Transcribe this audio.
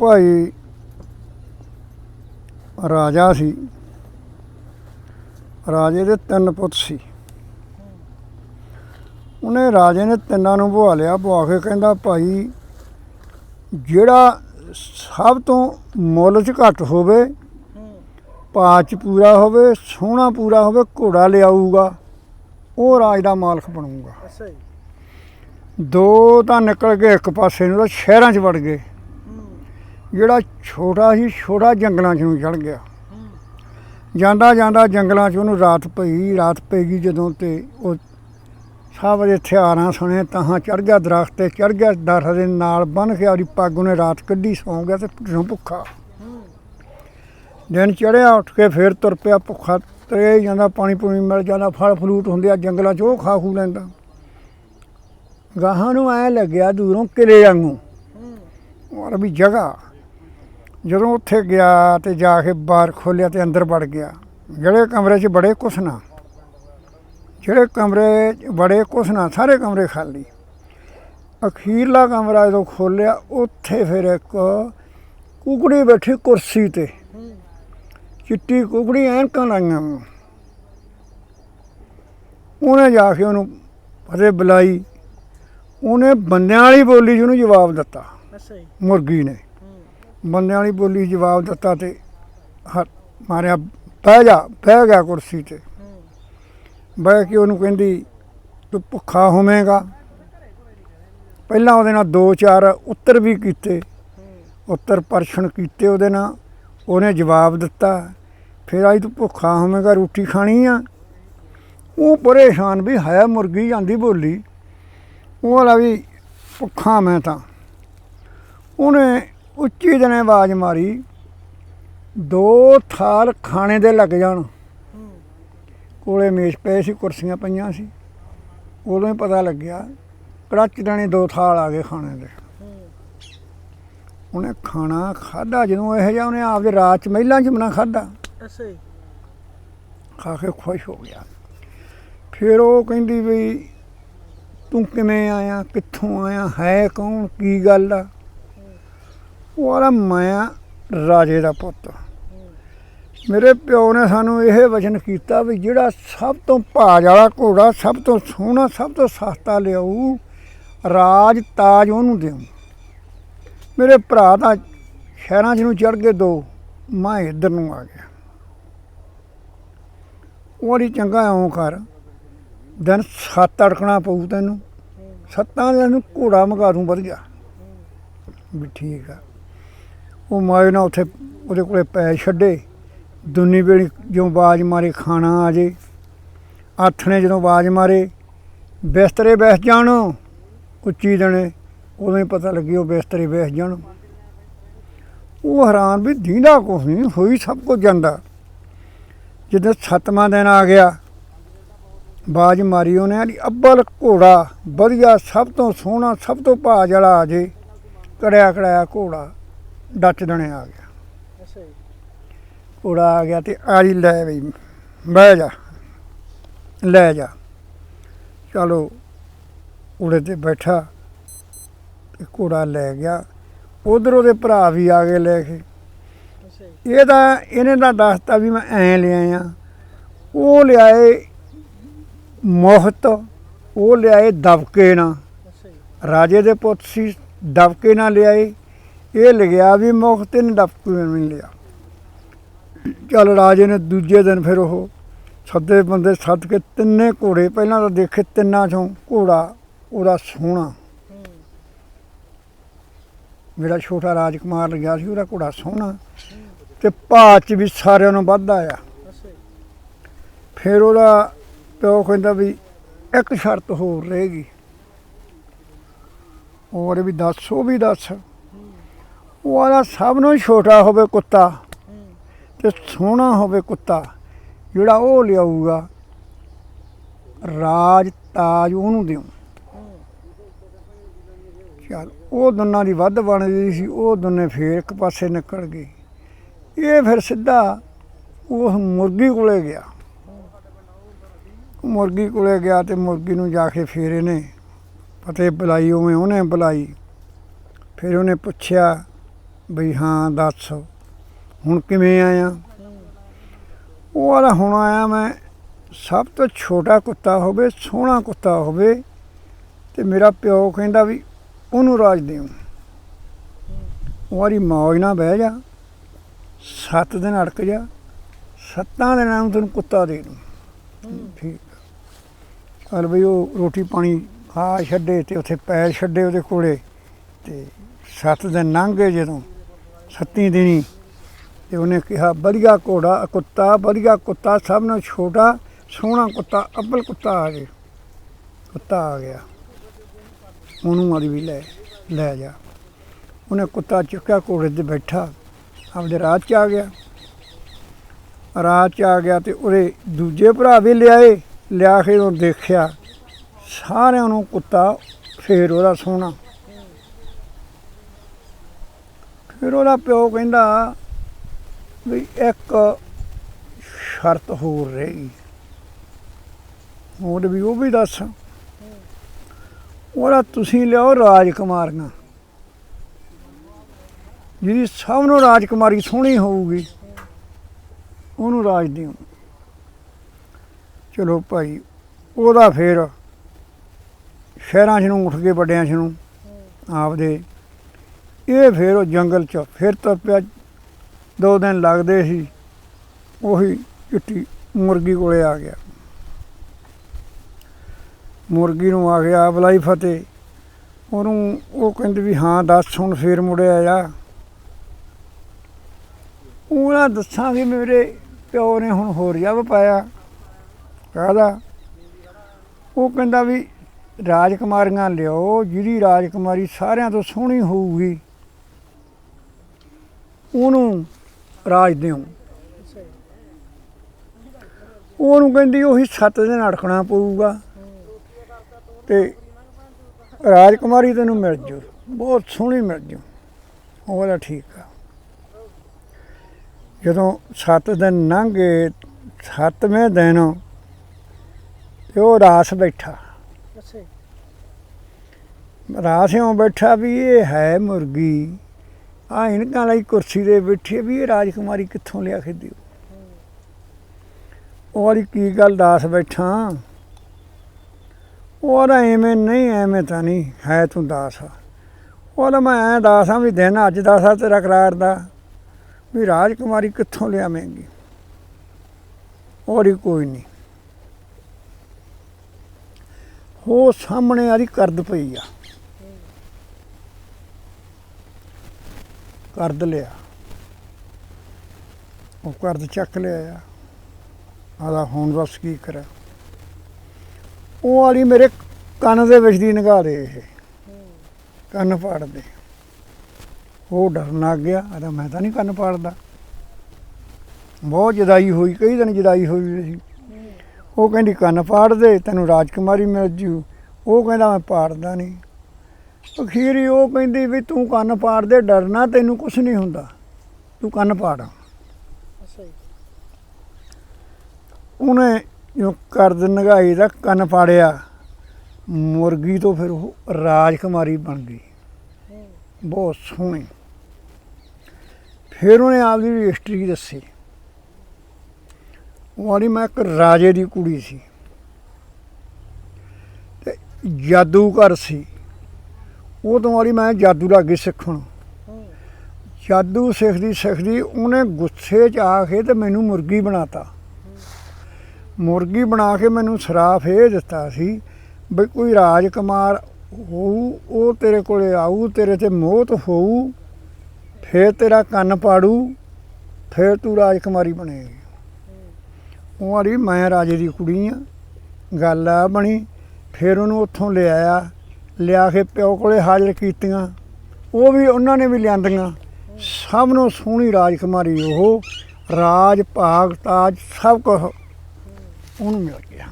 ਭਾਈ ਰਾਜਾ ਸੀ। ਰਾਜੇ ਦੇ ਤਿੰਨ ਪੁੱਤ ਸੀ। ਉਹਨੇ ਰਾਜੇ ਨੇ ਤਿੰਨਾਂ ਨੂੰ ਬੁਆ ਲਿਆ। ਬੁਆ ਕੇ ਕਹਿੰਦਾ ਭਾਈ ਜਿਹੜਾ ਸਭ ਤੋਂ ਮੁੱਲ 'ਚ ਘੱਟ ਹੋਵੇ ਪਾਚ ਪੂਰਾ ਹੋਵੇ ਸੋਹਣਾ ਪੂਰਾ ਹੋਵੇ ਘੋੜਾ ਲਿਆਊਗਾ ਉਹ ਰਾਜ ਦਾ ਮਾਲਕ ਬਣੂਗਾ। ਦੋ ਤਾਂ ਨਿਕਲ ਗਏ ਇੱਕ ਪਾਸੇ ਨੂੰ ਤਾਂ ਸ਼ਹਿਰਾਂ 'ਚ ਵੜ ਗਏ। ਜਿਹੜਾ ਛੋਟਾ ਸੀ, ਛੋਟਾ ਜੰਗਲਾਂ 'ਚ ਨੂੰ ਚੜ ਗਿਆ। ਜਾਂਦਾ ਜਾਂਦਾ ਜੰਗਲਾਂ 'ਚ ਉਹਨੂੰ ਰਾਤ ਪਈ, ਰਾਤ ਪੈ ਗਈ ਜਦੋਂ ਤੇ ਉਹ ਸਭ ਦੇ ਹਥਿਆਰਾਂ ਸੁਣੇ ਤਾਂ ਚੜ ਗਿਆ ਦਰਖਤ ਤੇ ਚੜ ਗਿਆ ਦਰਖਤ ਦੇ ਨਾਲ ਬੰਨ ਕੇ ਆਪਦੀ ਪੱਗ ਉਹਨੇ ਰਾਤ ਕੱਢੀ, ਸੌਂ ਗਿਆ ਤੇ ਪਿੱਛੋਂ ਭੁੱਖਾ। ਦਿਨ ਚੜਿਆ ਉੱਠ ਕੇ ਫੇਰ ਤੁਰ ਪਿਆ, ਭੁੱਖਾ ਤੇ ਜਾਂਦਾ, ਪਾਣੀ ਪੂਣੀ ਮਿਲ ਜਾਂਦਾ, ਫਲ ਫਲੂਟ ਹੁੰਦੇ ਆ ਜੰਗਲਾਂ 'ਚ, ਉਹ ਖਾ ਖੂ ਲੈਂਦਾ। ਗਾਹਾਂ ਨੂੰ ਐ ਲੱਗਿਆ ਦੂਰੋਂ ਕਿਲੇ ਵਾਂਗੂ ਔਰ ਵੀ ਜਗ੍ਹਾ। ਜਦੋਂ ਉੱਥੇ ਗਿਆ ਤੇ ਜਾ ਕੇ ਬਾਹਰ ਖੋਲਿਆ ਤੇ ਅੰਦਰ ਵੜ ਗਿਆ ਜਿਹੜੇ ਕਮਰੇ 'ਚ ਬੜੇ ਕੁਛ ਨਾ ਜਿਹੜੇ ਕਮਰੇ 'ਚ ਬੜੇ ਕੁਛ ਨਾ ਸਾਰੇ ਕਮਰੇ ਖਾਲੀ। ਅਖੀਰਲਾ ਕਮਰਾ ਜਦੋਂ ਖੋਲਿਆ ਉੱਥੇ ਫਿਰ ਇੱਕ ਕੁਕੜੀ ਬੈਠੀ ਕੁਰਸੀ ਤੇ। ਚਿੱਟੀ ਕੁਕੜੀ ਐਨਕਾਂ ਲਾਈਆਂ। ਉਹਨੇ ਜਾ ਕੇ ਉਹਨੂੰ ਫਤਿਹ ਬੁਲਾਈ। ਉਹਨੇ ਬੰਦਿਆਂ ਵਾਲੀ ਬੋਲੀ 'ਚ ਉਹਨੂੰ ਜਵਾਬ ਦਿੱਤਾ। ਅੱਛਾ ਜੀ। ਮੁਰਗੀ ਨੇ। ਬੰਦਿਆਂ ਵਾਲੀ ਬੋਲੀ ਜਵਾਬ ਦਿੱਤਾ ਤੇ ਹ- ਮਾਰਿਆ, ਬਹਿ ਜਾ, ਬਹਿ ਗਿਆ ਕੁਰਸੀ ਤੇ। ਬਹਿ ਕੇ ਉਹਨੂੰ ਕਹਿੰਦੀ, ਤੂੰ ਭੁੱਖਾ ਹੋਵੇਂਗਾ? ਪਹਿਲਾਂ ਉਹਦੇ ਨਾਲ ਦੋ ਚਾਰ ਉੱਤਰ ਵੀ ਕੀਤੇ। ਉੱਤਰ ਪਰਛਣ ਕੀਤੇ ਉਹਦੇ ਨਾਲ। ਉਹਨੇ ਜਵਾਬ ਦਿੱਤਾ, ਫਿਰ ਆਈ ਤੂੰ ਭੁੱਖਾ ਹੋਵੇਂਗਾ, ਰੋਟੀ ਖਾਣੀ ਆ? ਉਹ ਪਰੇਸ਼ਾਨ ਵੀ ਹੈ, ਮੁਰਗੀ ਜਾਂਦੀ ਬੋਲੀ। ਉਹ ਵਾਲਾ ਵੀ ਭੁੱਖਾ ਮੈਂ ਤਾਂ। ਉਹਨੇ ਉੱਚੀ ਦਿਨੇ ਆਵਾਜ਼ ਮਾਰੀ ਦੋ ਥਾਲ ਖਾਣੇ ਦੇ ਲੱਗ ਜਾਣ। ਕੋਲੇ ਮੇਜ਼ ਪਏ ਸੀ ਕੁਰਸੀਆਂ ਪਈਆਂ ਸੀ। ਉਦੋਂ ਹੀ ਪਤਾ ਲੱਗਿਆ ਕੜਾਚ ਦਾਣੇ ਦੋ ਥਾਲ ਆ ਗਏ ਖਾਣੇ ਦੇ। ਉਹਨੇ ਖਾਣਾ ਖਾਦਾ ਜਦੋਂ ਇਹ ਜਿਹਾ ਉਹਨੇ ਆਪਦੇ ਰਾਤ ਚ ਮਹਿਲਾਂ ਚ ਮਨਾ ਖਾਦਾ ਅੱਛਾ ਖਾ ਕੇ ਖੁਸ਼ ਹੋ ਗਿਆ। ਫਿਰ ਉਹ ਕਹਿੰਦੀ ਵੀ ਤੂੰ ਕਿਵੇਂ ਆਇਆ? ਕਿੱਥੋਂ ਆਇਆ? ਹੈ ਕੌਣ? ਕੀ ਗੱਲ ਆ? ਉਹ ਆਲਾ ਮੈਂ ਰਾਜੇ ਦਾ ਪੁੱਤ। ਮੇਰੇ ਪਿਓ ਨੇ ਸਾਨੂੰ ਇਹ ਵਚਨ ਕੀਤਾ ਵੀ ਜਿਹੜਾ ਸਭ ਤੋਂ ਭਾਜ ਵਾਲਾ ਘੋੜਾ, ਸਭ ਤੋਂ ਸੋਹਣਾ, ਸਭ ਤੋਂ ਸਸਤਾ ਲਿਆਊ, ਰਾਜ ਤਾਜ ਉਹਨੂੰ ਦਿਉ ਮੇਰੇ ਭਰਾ ਤਾਂ ਸ਼ਹਿਰਾਂ 'ਚ ਨੂੰ ਚੜ ਗਏ ਦੋ, ਮੈਂ ਇੱਧਰ ਨੂੰ ਆ ਗਿਆ। ਉਹਦੀ ਚੰਗਾ ਇਉਂ ਕਰ, ਦਿਨ ਸੱਤ ਅੜਕਣਾ ਪਊ ਤੈਨੂੰ, ਸੱਤਾਂ ਦਿਨ ਨੂੰ ਘੋੜਾ ਮਗਾ ਦੂੰ ਵਧੀਆ। ਵੀ ਠੀਕ ਆ। ਉਹ ਮਾਏ ਨਾ ਉੱਥੇ ਉਹਦੇ ਕੋਲੇ ਪੈ ਛੱਡੇ, ਦੁਨੀ ਵੇਲੇ ਜੋ ਬਾਜ ਮਾਰੇ, ਖਾਣਾ ਆ ਜੇ। ਆਥਣੇ ਜਦੋਂ ਬਾਜ ਮਾਰੇ, ਬਿਸਤਰੇ ਬੈਠ ਜਾਣ। ਉੱਚੀ ਦਣੇ, ਉਦੋਂ ਹੀ ਪਤਾ ਲੱਗੀ ਉਹ ਬਿਸਤਰੇ ਬੈਠ ਜਾਣ। ਉਹ ਹੈਰਾਨ ਵੀ ਦੀਂਦਾ ਕੁਛ ਨਹੀਂ, ਹੋਈ ਸਭ ਕੁਝ ਜਾਂਦਾ। ਜਦੋਂ ਸੱਤਵਾਂ ਦਿਨ ਆ ਗਿਆ ਬਾਜ ਮਾਰੀ ਉਹਨੇ ਆਲੀ ਅੱਬਲ ਘੋੜਾ, ਵਧੀਆ, ਸਭ ਤੋਂ ਸੋਹਣਾ, ਸਭ ਤੋਂ ਭਾਜ ਵਾਲਾ ਆ ਜੇ। ਕੜਿਆ ਕੜਾਇਆ ਘੋੜਾ। ਡੱਟ ਦਣੇ ਆ ਗਿਆ। ਅੱਛਾ ਜੀ। ਆ ਗਿਆ ਤੇ ਆਲੀ ਲੈ ਬਈ ਬਹਿ ਜਾ ਲੈ ਜਾ। ਚਲੋ ਉਹਦੇ ਤੇ ਬੈਠਾ ਤੇ ਘੋੜਾ ਲੈ ਗਿਆ। ਉਧਰ ਉਹਦੇ ਭਰਾ ਵੀ ਆ ਗਏ ਲੈ ਕੇ। ਜੀ। ਇਹ ਤਾਂ ਇਹਨੇ ਤਾਂ ਦੱਸਤਾ ਵੀ ਮੈਂ ਐਂ ਲਿਆਇਆ ਉਹ ਲਿਆਏ ਮੋਹਤ ਉਹ ਲਿਆਏ ਦਬਕੇ ਨਾਲ। ਜੀ। ਰਾਜੇ ਦੇ ਪੁੱਤ ਸੀ ਦਬਕੇ ਨਾਲ ਲਿਆਏ। ਇਹ ਲਿਖਿਆ ਵੀ ਮੁਖਤ ਨੇ ਦਬਕੇ ਨਹੀਂ ਲਿਆ। ਚੱਲ ਰਾਜੇ ਨੇ ਦੂਜੇ ਦਿਨ ਫਿਰ ਉਹ ਸੱਦੇ ਬੰਦੇ ਸੱਦ ਕੇ ਤਿੰਨੇ ਘੋੜੇ, ਪਹਿਲਾਂ ਤਾਂ ਦੇਖੇ ਤਿੰਨਾਂ ਚੋਂ ਘੋੜਾ, ਉਹਦਾ ਸੋਹਣਾ। ਮੇਰਾ ਛੋਟਾ ਰਾਜਕੁਮਾਰ ਲੱਗਿਆ ਸੀ, ਉਹਦਾ ਘੋੜਾ ਸੋਹਣਾ। ਤੇ ਭਾਅ ਚ ਵੀ ਸਾਰਿਆਂ ਨੂੰ ਵੱਧ ਆਇਆ। ਫਿਰ ਉਹਦਾ ਪਿਓ ਕਹਿੰਦਾ ਵੀ ਇੱਕ ਸ਼ਰਤ ਹੋਰ ਰਹੇਗੀ ਹੋਰ ਵੀ ਦੱਸ, ਉਹ ਵੀ ਦੱਸ। ਉਹ ਆਦਾ ਸਭ ਨੂੰ ਛੋਟਾ ਹੋਵੇ ਕੁੱਤਾ ਤੇ ਸੋਹਣਾ ਹੋਵੇ ਕੁੱਤਾ, ਜਿਹੜਾ ਉਹ ਲਿਆਊਗਾ, ਰਾਜ ਤਾਜ ਉਹਨੂੰ ਦਿਓ ਚਲ, ਉਹ ਦੋਨਾਂ ਦੀ ਵੱਧ ਬਣਦੀ ਸੀ, ਉਹ ਦੋਨੇ ਫੇਰ ਇੱਕ ਪਾਸੇ ਨਿਕਲ ਗਏ। ਇਹ ਫਿਰ ਸਿੱਧਾ ਉਹ ਮੁਰਗੀ ਕੋਲੇ ਗਿਆ। ਮੁਰਗੀ ਕੋਲੇ ਗਿਆ ਤੇ ਮੁਰਗੀ ਨੂੰ ਜਾ ਕੇ ਫੇਰ ਇਹਨੇ ਪਤੇ ਬੁਲਾਈ, ਉਵੇਂ ਉਹਨੇ ਬੁਲਾਈ। ਫਿਰ ਉਹਨੇ ਪੁੱਛਿਆ ਬਈ ਹਾਂ, ਦੱਸ। ਹੁਣ ਕਿਵੇਂ ਆਇਆ? ਉਹ ਵਾਲਾ ਹੁਣ ਆਇਆ ਮੈਂ, ਸਭ ਤੋਂ ਛੋਟਾ ਕੁੱਤਾ ਹੋਵੇ, ਸੋਹਣਾ ਕੁੱਤਾ ਹੋਵੇ, ਤੇ ਮੇਰਾ ਪਿਓ ਕਹਿੰਦਾ ਵੀ ਉਹਨੂੰ ਰਾਜ ਦਿਓ ਉਹ ਮੌਜ ਨਾ ਬਹਿ ਜਾ, ਸੱਤ ਦਿਨ ਅੜਕ ਜਾ, ਸੱਤਾਂ ਦਿਨਾਂ ਨੂੰ ਤੈਨੂੰ ਕੁੱਤਾ ਦੇ ਦੂੰ। ਠੀਕ। ਚਲ ਬਈ ਉਹ ਰੋਟੀ ਪਾਣੀ ਖਾ ਛੱਡੇ ਤੇ ਉੱਥੇ ਪੈਰ ਛੱਡੇ ਉਹਦੇ ਕੋਲੇ, ਤੇ ਸੱਤ ਦਿਨ ਲੰਘ ਗਏ ਜਦੋਂ। ਸੱਤੀ ਦਿਨੀ ਤੇ ਉਹਨੇ ਕਿਹਾ ਵਧੀਆ ਘੋੜਾ, ਕੁੱਤਾ ਵਧੀਆ ਕੁੱਤਾ, ਸਭ ਨੂੰ ਛੋਟਾ, ਸੋਹਣਾ ਕੁੱਤਾ, ਅੱਬਲ ਕੁੱਤਾ ਆ ਗਿਆ। ਕੁੱਤਾ ਆ ਗਿਆ। ਉਹਨੂੰ ਮਾਰੀ ਵੀ ਲੈ ਲੈ ਜਾ। ਉਹਨੇ ਕੁੱਤਾ ਚੁੱਕਿਆ, ਘੋੜੇ ਤੇ ਬੈਠਾ। ਆਪਦੇ ਰਾਹ ਚ ਆ ਗਿਆ। ਰਾਹ ਚ ਆ ਗਿਆ ਤੇ ਉਹਦੇ ਦੂਜੇ ਭਰਾ ਵੀ ਲਿਆਏ। ਲਿਆ ਕੇ ਉਹ ਦੇਖਿਆ। ਸਾਰਿਆਂ ਨੂੰ ਕੁੱਤਾ ਫੇਰ ਉਹਦਾ ਸੋਹਣਾ। ਫਿਰ ਉਹਦਾ ਪਿਓ ਕਹਿੰਦਾ ਵੀ ਇੱਕ ਸ਼ਰਤ ਹੋਰ ਰਹੀ। ਹੋਰ ਵੀ ਉਹ ਵੀ ਦੱਸ, ਉਹਦਾ ਤੁਸੀਂ ਲਿਆਓ ਰਾਜਕੁਮਾਰੀਆਂ। ਜਿਹਦੀ ਸਭ ਨੂੰ ਰਾਜਕੁਮਾਰੀ ਸੋਹਣੀ ਹੋਊਗੀ, ਉਹਨੂੰ ਰਾਜ ਦਿਓ। ਚਲੋ ਭਾਈ, ਉਹਦਾ ਫੇਰ ਸ਼ਹਿਰਾਂ 'ਚ ਨੂੰ, ਉੱਠ ਕੇ ਵੱਡਿਆਂ 'ਚ ਨੂੰ, ਆਪਦੇ ਇਹ ਫਿਰ ਉਹ ਜੰਗਲ 'ਚ ਫਿਰ ਤੁਰ ਪਿਆ, ਦੋ ਦਿਨ ਲੱਗਦੇ ਸੀ, ਉਹੀ ਚਿੱਟੀ ਮੁਰਗੀ ਕੋਲੇ ਆ ਗਿਆ। ਮੁਰਗੀ ਨੂੰ ਆ ਗਿਆ ਬਲਾਈ ਫਤਿਹ। ਉਹਨੂੰ ਉਹ ਕਹਿੰਦੇ ਵੀ ਹਾਂ ਦੱਸ, ਹੁਣ ਫੇਰ ਮੁੜਿਆ ਜਾ ਉਹਨਾਂ ਵੀ ਮੇਰੇ ਪਿਓ ਨੇ ਹੁਣ ਹੋਰ ਜਬ ਪਾਇਆ, ਕਾਹਦਾ? ਉਹ ਕਹਿੰਦਾ ਵੀ ਰਾਜਕੁਮਾਰੀਆਂ ਲਿਓ ਜਿਹਦੀ ਰਾਜਕੁਮਾਰੀ ਸਾਰਿਆਂ ਤੋਂ ਸੋਹਣੀ ਹੋਊਗੀ। ਉਹਨੂੰ ਰਾਜ ਦਿਓ। ਉਹਨੂੰ ਕਹਿੰਦੀ ਉਹੀ ਸੱਤ ਦਿਨ ਅੜਕਣਾ ਪਊਗਾ ਤੇ ਰਾਜਕੁਮਾਰੀ ਤੈਨੂੰ ਮਿਲ ਜੂ ਬਹੁਤ ਸੋਹਣੀ ਮਿਲ ਜੂ। ਉਹ ਵਾਲਾ ਠੀਕ ਆ। ਜਦੋਂ ਸੱਤ ਦਿਨ ਲੰਘੇ ਸੱਤਵੇਂ ਦਿਨ ਤੇ ਉਹ ਰਾਸ ਬੈਠਾ। ਰਾਸਿਓਂ ਬੈਠਾ ਵੀ ਇਹ ਹੈ ਮੁਰਗੀ। ਆ ਇਨਕਾਂ ਲਈ ਕੁਰਸੀ ਦੇ ਬੈਠੀ ਵੀ ਇਹ ਰਾਜਕੁਮਾਰੀ ਕਿੱਥੋਂ ਲਿਆ ਕੇ ਦਿਓ। ਉਹ ਕੀ ਗੱਲ ਦੱਸ ਬੈਠਾ? ਉਹਦਾ ਐਵੇਂ ਨਹੀਂ, ਐਵੇਂ ਤਾਂ ਨਹੀਂ, ਹੈ ਤੂੰ ਦਾਸ ਆ। ਉਹਦਾ ਮੈਂ ਐਂ ਦਾਸ ਆ ਵੀ ਦਿਨ ਅੱਜ ਦਾਸ ਆ ਤੇਰਾ ਕਰਾਰ ਦਾ, ਵੀ ਰਾਜਕੁਮਾਰੀ ਕਿੱਥੋਂ ਲਿਆਵੇਂਗੀ? ਉਹਦੀ ਕੋਈ ਨਹੀਂ। ਉਹ ਸਾਹਮਣੇ ਆਦੀ ਕਰਦ ਪਈ ਆ। ਕਰਦ ਲਿਆ। ਉਹ ਕਰਦ ਚੱਕ ਲਿਆ ਆਦਾ ਹੁਣ ਬਸ ਕੀ ਕਰਾਂ। ਉਹ ਵਾਲੀ ਮੇਰੇ ਕੰਨ ਦੇ ਵਿੱਚ ਦੀ ਨਿਗਾਹ ਦੇ ਇਹ। ਕੰਨ ਪਾੜਦੇ। ਉਹ ਡਰਨ ਲੱਗ ਗਿਆ। ਆਦਾ ਮੈਂ ਤਾਂ ਨਹੀਂ ਕੰਨ ਪਾੜਦਾ। ਬਹੁਤ ਜਦਾਈ ਹੋਈ। ਕਈ ਦਿਨ ਜਦਾਈ ਹੋਈ ਸੀ। ਉਹ ਕਹਿੰਦੀ, ਕੰਨ ਪਾੜਦੇ ਤੈਨੂੰ ਰਾਜਕੁਮਾਰੀ ਮਿਲ ਜੂ। ਉਹ ਕਹਿੰਦਾ, ਮੈਂ ਪਾੜਦਾ ਨਹੀਂ। ਅਖੀਰੀ ਉਹ ਕਹਿੰਦੀ ਵੀ ਤੂੰ ਕੰਨ ਪਾੜ ਦੇ ਡਰਨਾ ਤੈਨੂੰ ਕੁਝ ਨਹੀਂ ਹੁੰਦਾ। ਤੂੰ ਕੰਨ ਪਾੜ। ਉਹਨੇ ਜੋ ਕਰਦ ਨਗਾਈ ਦਾ ਕੰਨ ਪਾੜਿਆ ਮੁਰਗੀ ਤੋਂ ਫਿਰ ਉਹ ਰਾਜਕੁਮਾਰੀ ਬਣ ਗਈ। ਬਹੁਤ ਸੋਹਣੀ। ਫਿਰ ਉਹਨੇ ਆਪਦੀ ਹਿਸਟਰੀ ਦੱਸੀ। ਉਹ ਵਾਲੀ ਮੈਂ ਇੱਕ ਰਾਜੇ ਦੀ ਕੁੜੀ ਸੀ। ਤੇ ਜਾਦੂਗਰ ਸੀ। ਉਹ ਤੋਂ ਵਾਲੀ ਮੈਂ ਜਾਦੂ ਲੱਗੇ ਸਿੱਖਣ। ਜਾਦੂ ਸਿੱਖਦੀ ਸਿੱਖਦੀ ਉਹਨੇ ਗੁੱਸੇ 'ਚ ਆ ਕੇ ਤੇ ਮੈਨੂੰ ਮੁਰਗੀ ਬਣਾਤਾ। ਮੁਰਗੀ ਬਣਾ ਕੇ ਮੈਨੂੰ ਸਰਾਫ ਇਹ ਦਿੱਤਾ ਸੀ ਵੀ ਕੋਈ ਰਾਜਕੁਮਾਰ ਹੋਊ, ਉਹ ਤੇਰੇ ਕੋਲੇ ਆਊ, ਤੇਰੇ ਤੇ ਮੋਹਤ ਹੋਊ, ਫੇਰ ਤੇਰਾ ਕੰਨ ਪਾੜੂ, ਫੇਰ ਤੂੰ ਰਾਜਕੁਮਾਰੀ ਬਣੇਗੀ। ਉਹ ਆੜੀ ਮੈਂ ਰਾਜੇ ਦੀ ਕੁੜੀ ਆ, ਗੱਲ ਆ ਬਣੀ, ਫਿਰ ਉਹਨੂੰ ਉੱਥੋਂ ਲਿਆਇਆ ਲਿਆ ਕੇ ਪਿਓ ਕੋਲੇ ਹਾਜ਼ਰ ਕੀਤੀਆਂ। ਉਹ ਵੀ ਉਹਨਾਂ ਨੇ ਵੀ ਲਿਆਂਦੀਆਂ। ਸਭ ਨੂੰ ਸੋਹਣੀ ਰਾਜਕੁਮਾਰੀ ਉਹ ਰਾਜ, ਭਾਗ, ਤਾਜ ਸਭ ਕੁਝ ਉਹਨੂੰ ਮਿਲ ਗਿਆ।